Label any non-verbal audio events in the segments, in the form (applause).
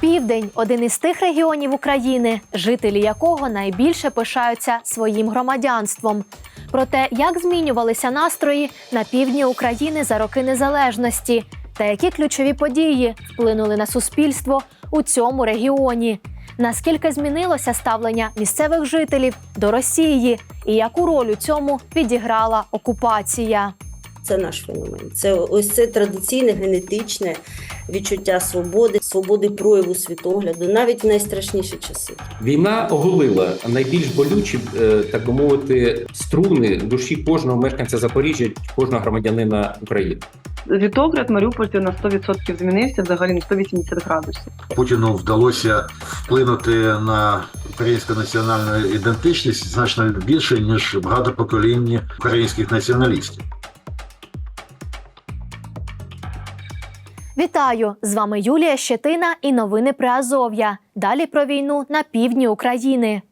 Південь один із тих регіонів України, жителі якого найбільше пишаються своїм громадянством. Про те, як змінювалися настрої на півдні України за роки незалежності, та які ключові події вплинули на суспільство у цьому регіоні. Наскільки змінилося ставлення місцевих жителів до Росії, і яку роль у цьому відіграла окупація? Це наш феномен. Це ось це традиційне генетичне відчуття свободи, свободи прояву світогляду, навіть в найстрашніші часи. Війна оголила найбільш болючі, е, так би мовити, струни душі кожного мешканця Запоріжжя, кожного громадянина України. Світогляд маріупольців на 100% змінився взагалі на 180 градусів. Путіну вдалося вплинути на українську національну ідентичність значно більше ніж багато поколінь українських націоналістів. Вітаю! З вами Юлія Щетина і новини про Азов'я. Далі про війну на півдні України.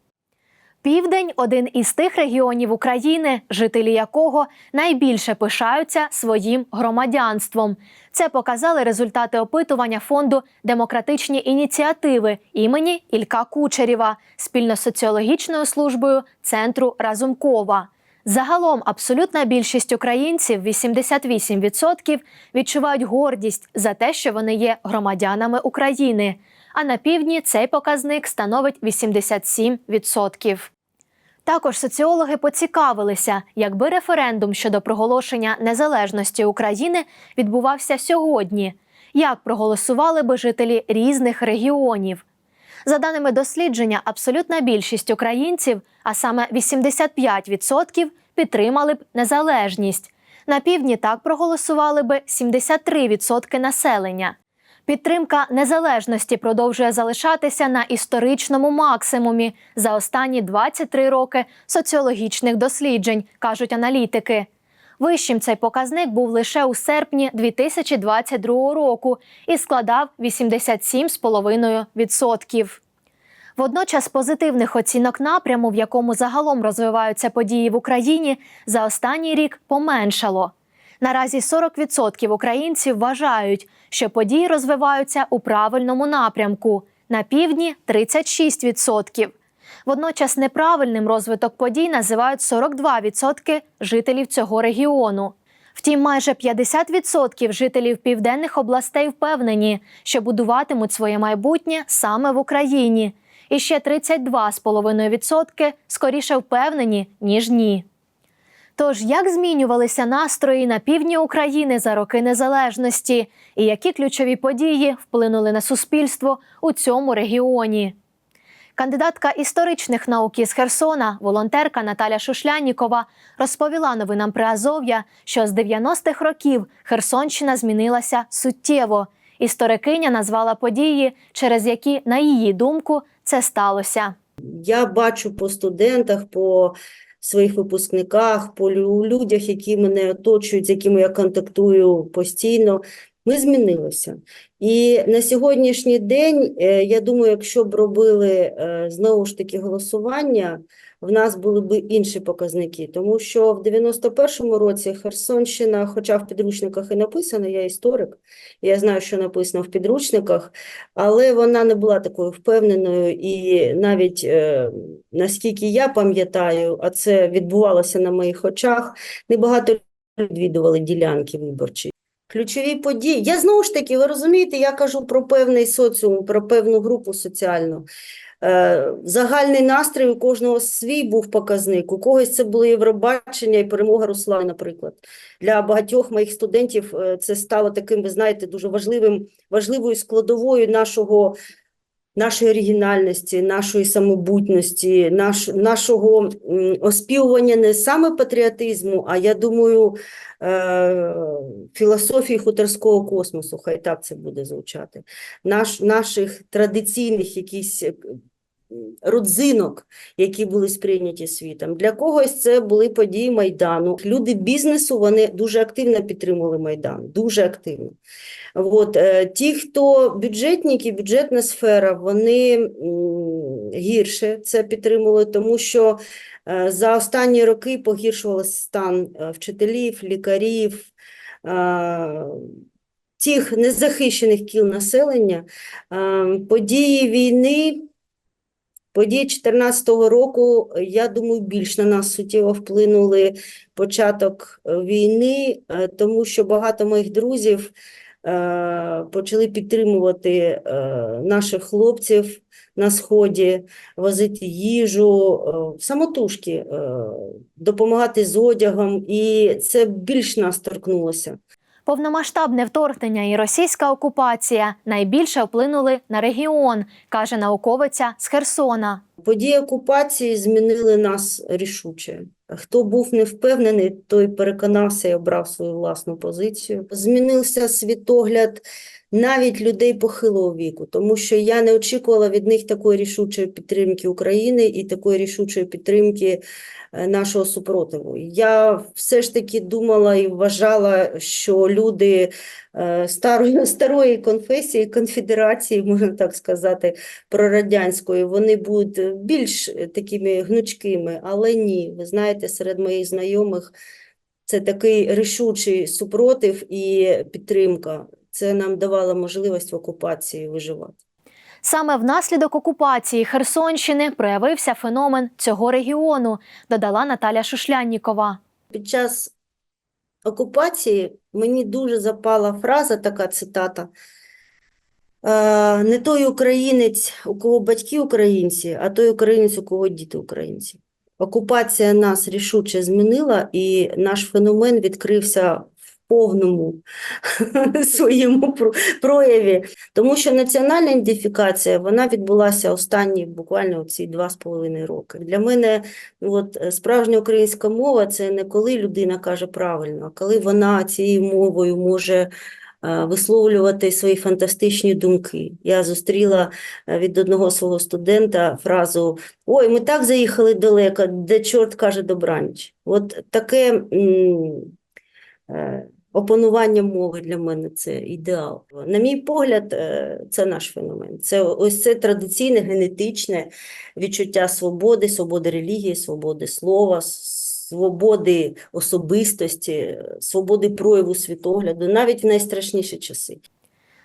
Південь один із тих регіонів України, жителі якого найбільше пишаються своїм громадянством. Це показали результати опитування фонду демократичні ініціативи імені Ілька Кучерєва спільно з соціологічною службою центру Разумкова. Загалом абсолютна більшість українців 88% відчувають гордість за те, що вони є громадянами України. А на півдні цей показник становить 87%. Також соціологи поцікавилися, якби референдум щодо проголошення незалежності України відбувався сьогодні, як проголосували би жителі різних регіонів. За даними дослідження, абсолютна більшість українців, а саме 85%, підтримали б незалежність. На півдні так проголосували би 73% населення. Підтримка незалежності продовжує залишатися на історичному максимумі за останні 23 роки соціологічних досліджень, кажуть аналітики. Вищим цей показник був лише у серпні 2022 року і складав 87,5%. Водночас позитивних оцінок напряму, в якому загалом розвиваються події в Україні, за останній рік поменшало. Наразі 40% українців вважають, що події розвиваються у правильному напрямку, на півдні 36%. Водночас неправильним розвиток подій називають 42% жителів цього регіону. Втім, майже 50% жителів південних областей впевнені, що будуватимуть своє майбутнє саме в Україні. І ще 32,5% скоріше впевнені, ніж ні. Тож, як змінювалися настрої на півдні України за роки незалежності, і які ключові події вплинули на суспільство у цьому регіоні? Кандидатка історичних наук із Херсона, волонтерка Наталя Шушлянікова, розповіла новинам при Азов'я, що з 90-х років Херсонщина змінилася суттєво. Історикиня назвала події, через які, на її думку, це сталося. Я бачу по студентах, по своїх випускниках, по людях, які мене оточують, з якими я контактую постійно. Ми змінилися. І на сьогоднішній день, е, я думаю, якщо б робили е, знову ж таки голосування, в нас були б інші показники, тому що в 91-му році Херсонщина, хоча в підручниках і написано, я історик, я знаю, що написано в підручниках, але вона не була такою впевненою, і навіть е, наскільки я пам'ятаю, а це відбувалося на моїх очах, небагато відвідували ділянки виборчі. Ключові події. Я знову ж таки, ви розумієте, я кажу про певний соціум, про певну групу соціальну. Е, Загальний настрій у кожного свій був показник. У когось це було Євробачення і перемога Руслана, наприклад. Для багатьох моїх студентів е, це стало таким, ви знаєте, дуже важливим, важливою складовою нашого, нашої оригінальності, нашої самобутності, наш, нашого оспівування не саме патріотизму, а я думаю, е, філософії хуторського космосу, хай так це буде звучати, наш, наших традиційних якісь родзинок, які були сприйняті світом. Для когось це були події Майдану. Люди бізнесу вони дуже активно підтримували Майдан, дуже активно. От, е, ті, хто бюджетники, бюджетна сфера, вони гірше це підтримували, тому що е, за останні роки погіршувався стан е, вчителів, лікарів, тих незахищених кіл населення. Події війни, події 2014 року, я думаю, більш на нас суттєво вплинули початок е, війни, е, тому що багато моїх друзів е, почали підтримувати е, наших хлопців на Сході, возити їжу, е, самотужки, е, допомагати з одягом, і це більш нас торкнулося. Повномасштабне вторгнення і російська окупація найбільше вплинули на регіон, каже науковиця з Херсона. Події окупації змінили нас рішуче. Хто був не впевнений, той переконався і обрав свою власну позицію. Змінився світогляд навіть людей похилого віку, тому що я не очікувала від них такої рішучої підтримки України і такої рішучої підтримки е, нашого супротиву. Я все ж таки думала і вважала, що люди е, старої, (laughs) старої конфесії, конфедерації, можна так сказати, прорадянської, вони будуть більш такими гнучкими, але ні, ви знаєте, серед моїх знайомих це такий рішучий супротив і підтримка. Це нам давало можливість в окупації виживати. Саме внаслідок окупації Херсонщини проявився феномен цього регіону, додала Наталя Шушляннікова. Під час окупації мені дуже запала фраза, така цитата. Е, Не той українець, у кого батьки українці, а той українець, у кого діти українці. Окупація нас рішуче змінила, і наш феномен відкрився повному (laughs) своєму прояві. Тому що національна ідентифікація, вона відбулася останні буквально ці два з половиною роки. Для мене от, е, справжня українська мова – це не коли людина каже правильно, а коли вона цією мовою може е, висловлювати свої фантастичні думки. Я зустріла е, від одного свого студента фразу «Ой, ми так заїхали далеко, де чорт каже добраніч». От таке м, опанування мови для мене – це ідеал. На мій погляд, е, це наш феномен. Це ось це традиційне генетичне відчуття свободи, свободи релігії, свободи слова, свободи особистості, свободи прояву світогляду, навіть в найстрашніші часи.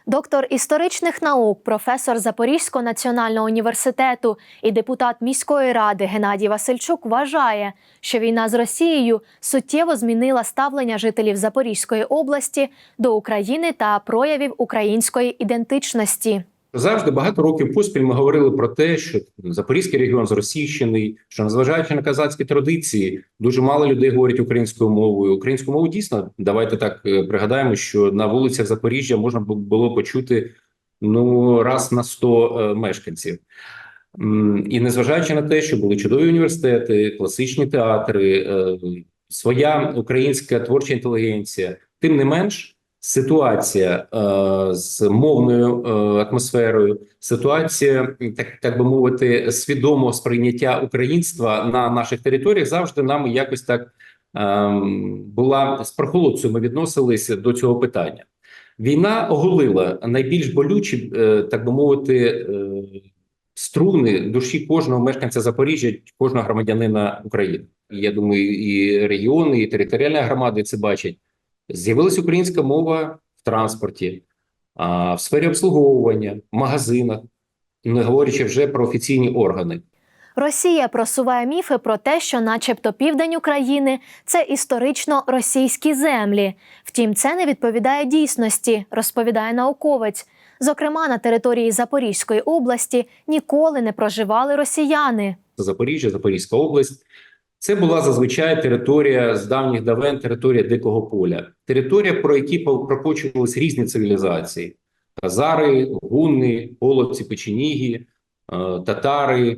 Доктор історичних наук, професор Запорізького національного університету і депутат міської ради Геннадій Васильчук вважає, що війна з Росією суттєво змінила ставлення жителів Запорізької області до України та проявів української ідентичності. Завжди багато років поспіль ми говорили про те, що Запорізький регіон зросійщений, що незважаючи на казацькі традиції, дуже мало людей говорять українською мовою. Українську мову дійсно давайте так е, пригадаємо, що на вулицях Запоріжжя можна було почути ну раз на 100 е, мешканців. І незважаючи на те, що були чудові університети, класичні театри, е, своя українська творча інтелігенція, тим не менш. Ситуація е, з мовною е, атмосферою, ситуація, так, так би мовити, свідомого сприйняття українства на наших територіях завжди нам якось так ем, була з прохолодцею. Ми відносилися до цього питання. Війна оголила найбільш болючі, е, так би мовити, е, струни душі кожного мешканця Запоріжжя, кожного громадянина України. Я думаю, і регіони, і територіальні громади це бачать. З'явилася українська мова в транспорті, в сфері обслуговування, в магазинах, не говорячи вже про офіційні органи. Росія просуває міфи про те, що, начебто, південь України це історично російські землі. Втім, це не відповідає дійсності, розповідає науковець. Зокрема, на території Запорізької області ніколи не проживали росіяни. Запоріжжя, Запорізька область. Це була зазвичай територія з давніх давен, територія дикого поля, територія, про які прокочувались різні цивілізації: казари, гунни, половці, печеніги, е, татари, е,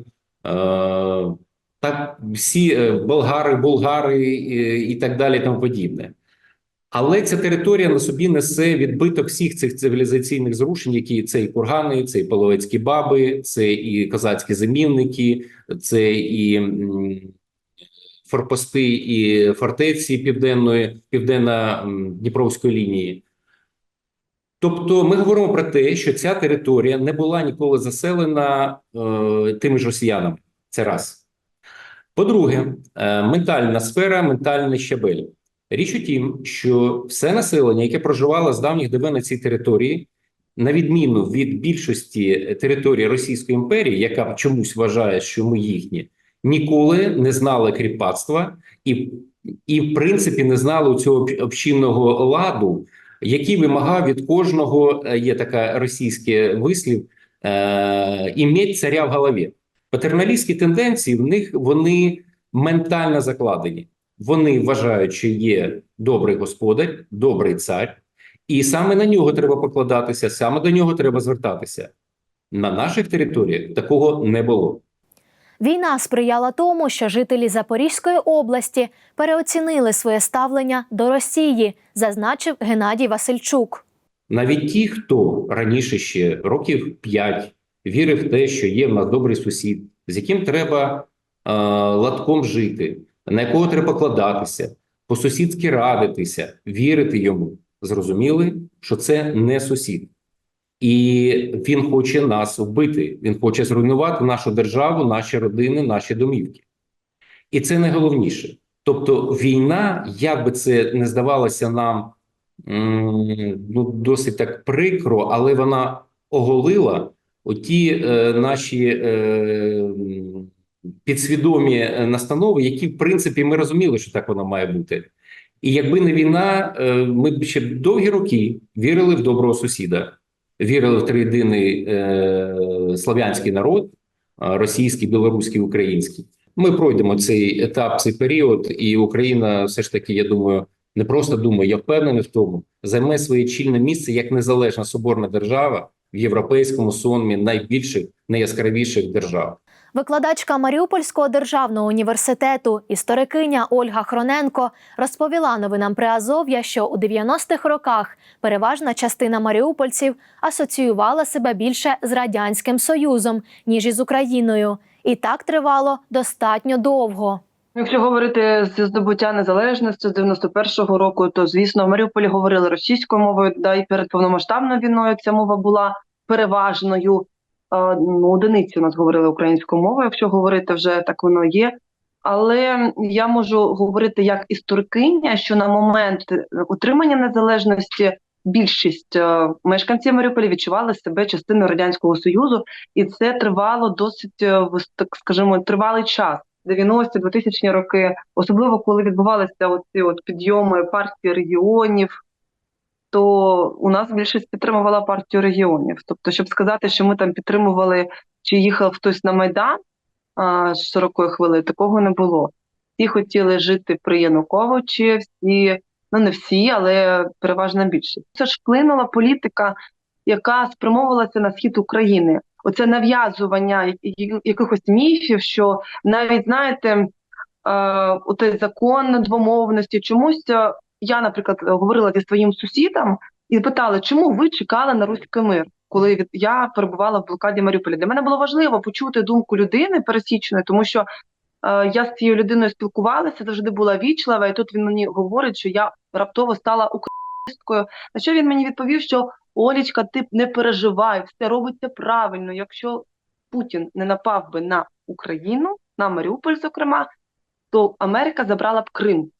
та всі е, болгари, булгари і так далі, тому подібне. Але ця територія на собі несе відбиток всіх цих цивілізаційних зрушень, які це і кургани, це і половецькі баби, це і козацькі замінники, це і форпости і фортеці південної, південно-дніпровської лінії. Тобто ми говоримо про те, що ця територія не була ніколи заселена е, тими ж росіянами. Це раз. По-друге, е, ментальна сфера, ментальний щабель. Річ у тім, що все населення, яке проживало з давніх давен на цій території, на відміну від більшості території Російської імперії, яка чомусь вважає, що ми їхні, ніколи не знали кріпацтва і, і в принципі не знали цього об- общинного ладу, який вимагав від кожного е, є така російський вислів е, іметь царя в голові. Патерналістські тенденції в них вони ментально закладені. Вони вважають, що є добрий господар, добрий цар, і саме на нього треба покладатися, саме до нього треба звертатися. На наших територіях такого не було. Війна сприяла тому, що жителі Запорізької області переоцінили своє ставлення до Росії, зазначив Геннадій Васильчук. Навіть ті, хто раніше ще років 5 вірив в те, що є в нас добрий сусід, з яким треба е, латком жити, на якого треба покладатися, по-сусідськи радитися, вірити йому, зрозуміли, що це не сусід. І він хоче нас вбити, він хоче зруйнувати нашу державу, наші родини, наші домівки. І це найголовніше. Тобто, війна, як би це не здавалося нам ну, досить так прикро, але вона оголила оті е, наші е, підсвідомі настанови, які, в принципі, ми розуміли, що так воно має бути. І якби не війна, е, ми б ще довгі роки вірили в доброго сусіда, вірили в триєдиний е, слав'янський народ, е, російський, білоруський, український. Ми пройдемо цей етап, цей період, і Україна все ж таки, я думаю, не просто думаю, я впевнений в тому, займе своє чільне місце як незалежна соборна держава в європейському сонмі найбільших, найяскравіших держав. Викладачка Маріупольського державного університету, історикиня Ольга Хроненко розповіла новинам Приазов'я, що у 90-х роках переважна частина маріупольців асоціювала себе більше з радянським союзом ніж із Україною, і так тривало достатньо довго. Якщо говорити з здобуття незалежності з 91-го року, то звісно в Маріуполі говорили російською мовою, да і перед повномасштабною війною ця мова була переважною. Е, Ну, одиниці у нас говорили українською мовою, якщо говорити вже так воно є. Але я можу говорити як історикиня, що на момент отримання незалежності більшість е, мешканців Маріуполя відчували себе частиною радянського союзу, і це тривало досить е, так скажімо, тривалий час. 90-ті, 2000 роки, особливо коли відбувалися оці от підйоми партії регіонів, то у нас більшість підтримувала партію регіонів. Тобто, щоб сказати, що ми там підтримували чи їхав хтось на Майдан з широкої хвили, такого не було. Всі хотіли жити при Януковичі, всі, ну не всі, але переважна більшість. Це ж вплинула політика, яка спрямовувалася на схід України. Оце нав'язування якихось міфів, що навіть знаєте, е, отой закон двомовності чомусь. Я, наприклад, говорила зі своїм сусідом і питала, чому ви чекали на руський мир, коли я перебувала в блокаді Маріуполя. Для мене було важливо почути думку людини пересічної, тому що е, я з цією людиною спілкувалася, завжди була вічлива, і тут він мені говорить, що я раптово стала українською. На що він мені відповів, що Олічка, ти не переживай, все робиться правильно. Якщо Путін не напав би на Україну, на Маріуполь, зокрема, то Америка забрала б Крим.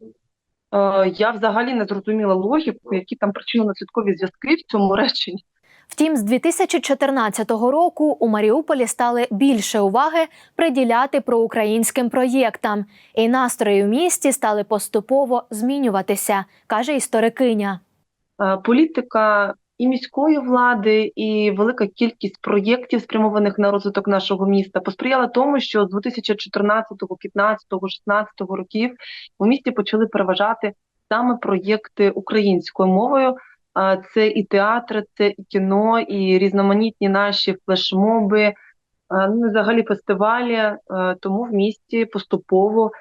Е, я взагалі не зрозуміла логіку, які там причинно-наслідкові зв'язки в цьому реченні. Втім, з 2014 року у Маріуполі стали більше уваги приділяти проукраїнським проєктам, і настрої в місті стали поступово змінюватися, каже історикиня. Е, Політика і міської влади, і велика кількість проєктів, спрямованих на розвиток нашого міста, посприяла тому, що з 2014, 15, 16 років у місті почали переважати саме проєкти українською мовою. Це і театри, це і кіно, і різноманітні наші флешмоби, ну взагалі фестивалі. Тому в місті поступово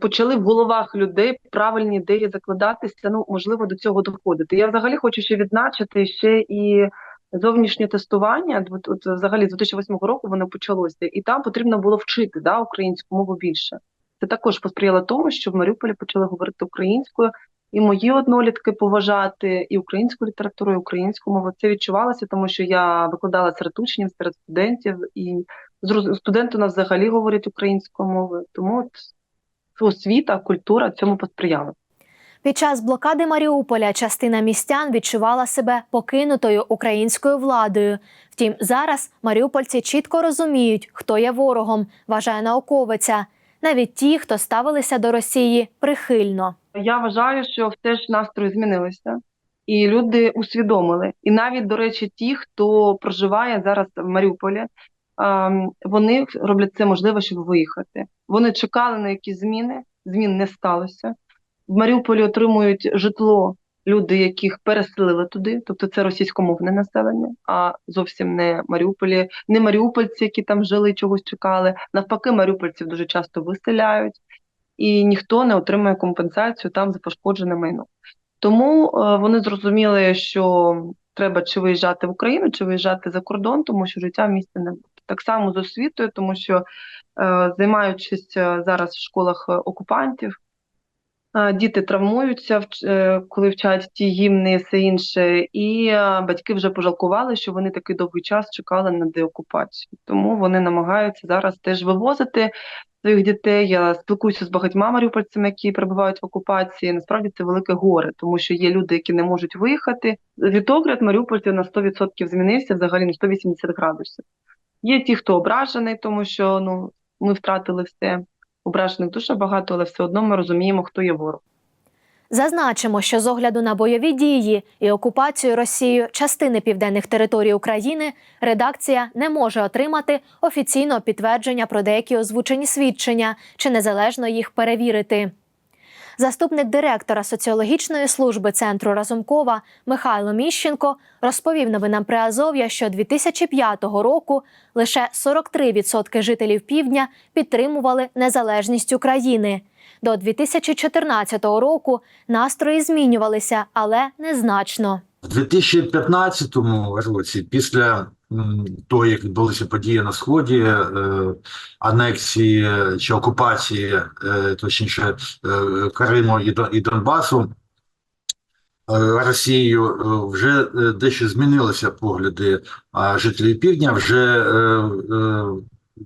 почали в головах людей правильні ідеї закладатися. Ну можливо, до цього доходити. Я взагалі хочу ще відзначити ще і зовнішнє тестування. От, взагалі з 2008 року воно почалося, і там потрібно було вчити да, українську мову більше. Це також посприяло тому, що в Маріуполі почали говорити українською, і мої однолітки поважати і українську літературу, і українську мову. Це відчувалося, тому що я викладала серед учнів, серед студентів, і студенти у нас взагалі говорять українською мовою. Тому от освіта, культура цьому посприяли. Під час блокади Маріуполя частина містян відчувала себе покинутою українською владою. Втім, зараз маріупольці чітко розуміють, хто є ворогом, вважає науковиця. Навіть ті, хто ставилися до Росії прихильно. Я вважаю, що все ж настрої змінилися, і люди усвідомили. І навіть, до речі, ті, хто проживає зараз в Маріуполі, вони роблять це можливо, щоб виїхати. Вони чекали на якісь зміни, змін не сталося. В Маріуполі отримують житло люди, яких переселили туди, тобто це російськомовне населення, а зовсім не Маріуполі, не маріупольці, які там жили, чогось чекали. Навпаки, маріупольців дуже часто виселяють і ніхто не отримує компенсацію там за пошкоджене майно. Тому е, вони зрозуміли, що треба чи виїжджати в Україну, чи виїжджати за кордон, тому що життя в місті не буде. Так само з освітою, тому що е, займаючись е, зараз в школах е, окупантів, діти травмуються, коли вчать ті гімни все інше, і батьки вже пожалкували, що вони такий довгий час чекали на деокупацію. Тому вони намагаються зараз теж вивозити своїх дітей. Я спілкуюся з багатьма маріупольцями, які перебувають в окупації. Насправді це велике горе, тому що є люди, які не можуть виїхати. Вітогляд маріупольців на 100% змінився взагалі на 180 градусів. Є ті, хто ображений, тому що ну ми втратили все. Ображених дуже багато, але все одно ми розуміємо, хто є ворог. Зазначимо, що з огляду на бойові дії і окупацію Росією частини південних територій України редакція не може отримати офіційного підтвердження про деякі озвучені свідчення чи незалежно їх перевірити. Заступник директора соціологічної служби центру Разумкова Михайло Міщенко розповів новинам Приазов'я, що 2005 року лише 43% жителів півдня підтримували незалежність України. До 2014 року настрої змінювалися, але незначно. В 2015 році, після того, як відбулися події на сході, е, анексії чи окупації, е, точніше, е, Криму і, і Донбасу Росією, вже дещо змінилися погляди а, жителів півдня. Вже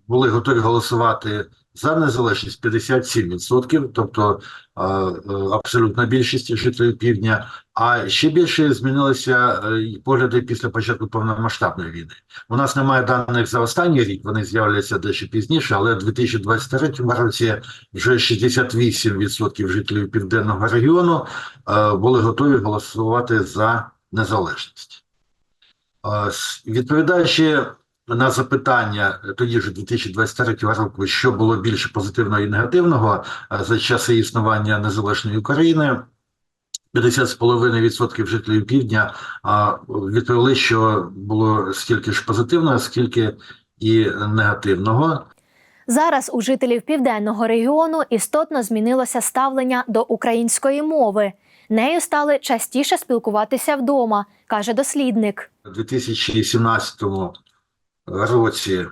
були готові голосувати за незалежність 57%, тобто е, е, абсолютна більшість жителів півдня. А ще більше змінилися е, погляди після початку повномасштабної війни. У нас немає даних за останній рік, вони з'являться дещо пізніше, але в 2023 році вже 68% жителів південного регіону були готові голосувати за незалежність. Відповідаючи на запитання е, тоді ж 2023 року, що було більше позитивного і негативного е, за часи існування незалежної України, 50,5% жителів півдня відповіли, що було стільки ж позитивного, скільки і негативного. Зараз у жителів південного регіону істотно змінилося ставлення до української мови. Нею стали частіше спілкуватися вдома, каже дослідник. У 2017 році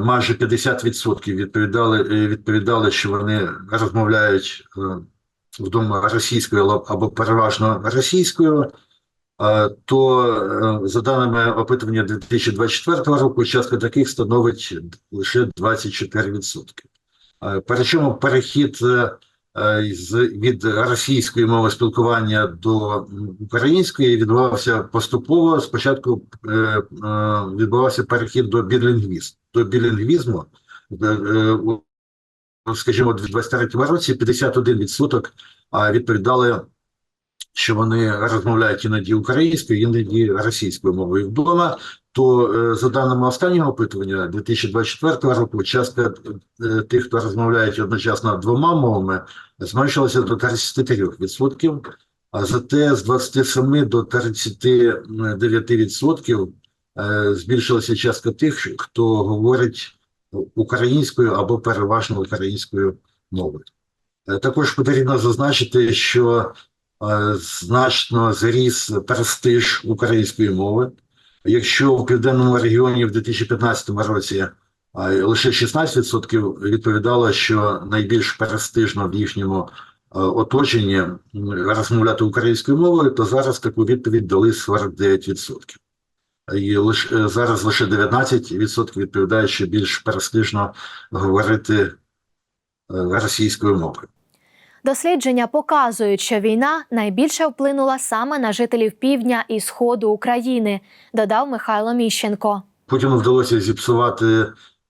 майже 50% відповідали, е, відповідали, що вони розмовляють е, вдома російською або- переважно російською. То е, за даними опитування 2024 року, частка таких становить лише 24%. Е, Причому перехід від російської мови спілкування до української відбувався поступово. Спочатку е, е, відбувався перехід до білінгвізму. До білінгвізму, е, е, скажімо, в 23 році 51% а, відповідали, що вони розмовляють іноді українською, іноді російською мовою вдома. То е, за даними останнього опитування 2024 року, частка е, тих, хто розмовляють одночасно двома мовами, зменшилася до 33%, а зате з 27 до 39% е, збільшилася частка тих, хто говорить українською або переважно українською мовою. Також потрібно зазначити, що значно зріс престиж української мови. Якщо в південному регіоні в 2015 році лише 16% відповідало, що найбільш престижно в їхньому оточенні розмовляти українською мовою, то зараз таку відповідь дали 49%. І лише зараз лише 19% відповідають, що більш престижно говорити е, російською мовою. Дослідження показують, що війна найбільше вплинула саме на жителів півдня і сходу України, додав Михайло Міщенко. Путіну вдалося зіпсувати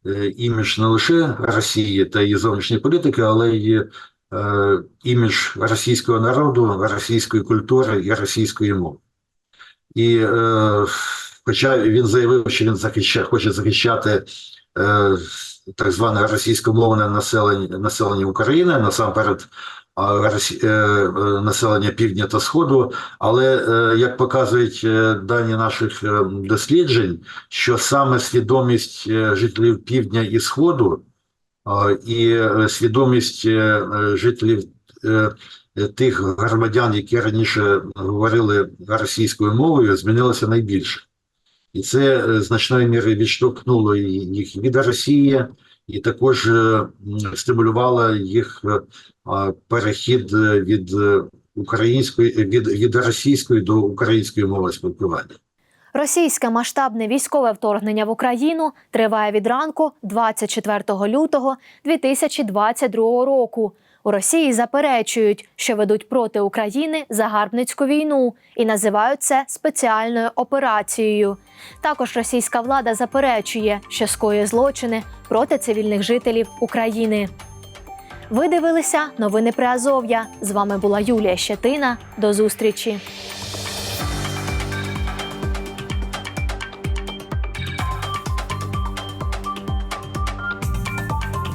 е, імідж не лише Росії та її зовнішньої політики, але й е, імідж російського народу, російської культури і російської мови. І е, хоча він заявив, що він захища, хоче захищати е, так зване російськомовне населення, населення України, насамперед населення півдня та сходу, але е, як показують е, дані наших е, досліджень, що саме свідомість е, жителів півдня і сходу і е, свідомість е, е, жителів е, е, тих громадян, які раніше говорили російською мовою, змінилося найбільше. І це е, значною мірою відштовхнуло їх від Росії, і також стимулювала їх е, перехід е, від е, української від, від російської до української мови спілкування. Російське масштабне військове вторгнення в Україну триває від ранку 24 лютого 2022 року. У Росії заперечують, що ведуть проти України загарбницьку війну і називають це спеціальною операцією. Також російська влада заперечує, що скоює злочини проти цивільних жителів України. Ви дивилися новини при Азов'я. З вами була Юлія Щетина. До зустрічі.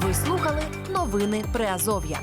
Ви слухали новини Приазов'я.